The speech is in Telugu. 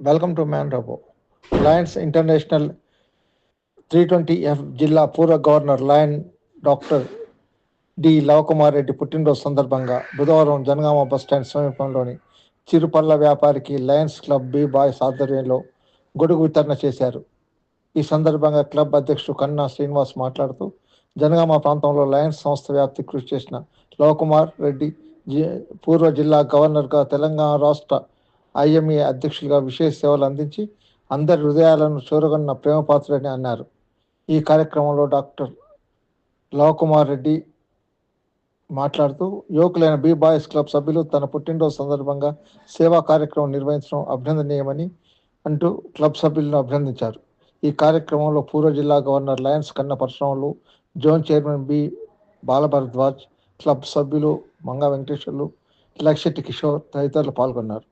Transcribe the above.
Welcome to man robo Lions International three twenty F జిల్లా పూర్వ governor lion doctor D Lavakumar Reddy పుట్టినరోజు సందర్భంగా బుధవారం జనగామ బస్ స్టాండ్ సమీపంలోని చిరుపల్ల వ్యాపారికి లయన్స్ క్లబ్ బి బాయ్స్ ఆధ్వర్యంలో గొడుగు వితరణ చేశారు. ఈ సందర్భంగా క్లబ్ అధ్యక్షుడు కన్నా శ్రీనివాస్ మాట్లాడుతూ జనగామ ప్రాంతంలో లయన్స్ సంస్థ వ్యాప్తి కృషి చేసిన లవకుమార్ రెడ్డి జి- పూర్వ జిల్లా గవర్నర్గా తెలంగాణ రాష్ట్ర ఐఎంఏ అధ్యక్షులుగా విశేష సేవలు అందించి అందరి హృదయాలను చూరగొన్న ప్రేమపాత్రుడని అన్నారు. ఈ కార్యక్రమంలో డాక్టర్ లవకుమార్ రెడ్డి మాట్లాడుతూ యువకులైన బీ బాయ్స్ క్లబ్ సభ్యులు తన పుట్టినరోజు సందర్భంగా సేవా కార్యక్రమం నిర్వహించడం అభినందనీయమని అంటూ క్లబ్ సభ్యులను అభినందించారు. ఈ కార్యక్రమంలో పూర్వ జిల్లా governor lions Kanna Parasuramulu zone chairman B Balabharadwaj club సభ్యులు మంగా వెంకటేశ్వర్లు లక్షెట్టి కిషోర్ తదితరులు పాల్గొన్నారు.